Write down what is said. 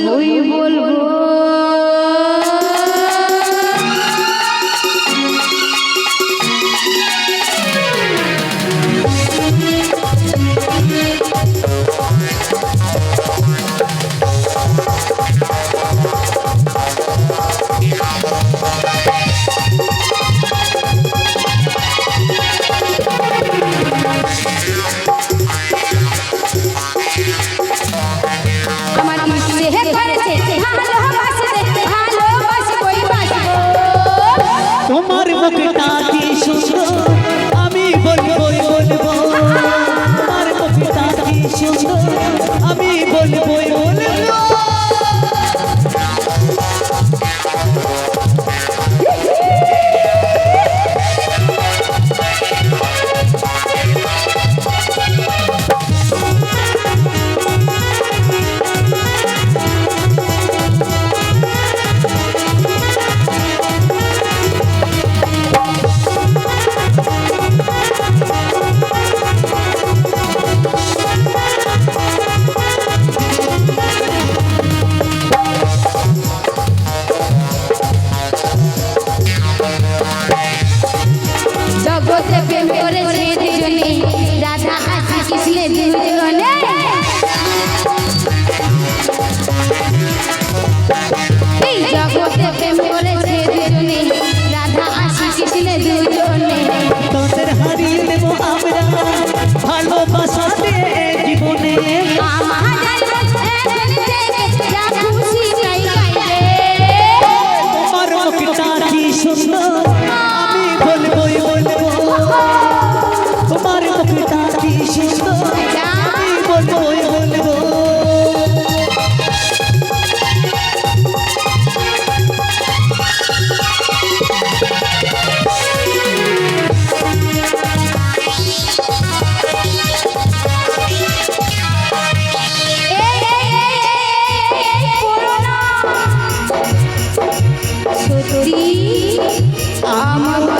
বলবই বলব? ভালোবাসি ভালোবাসাতে জীবনে আমার আমার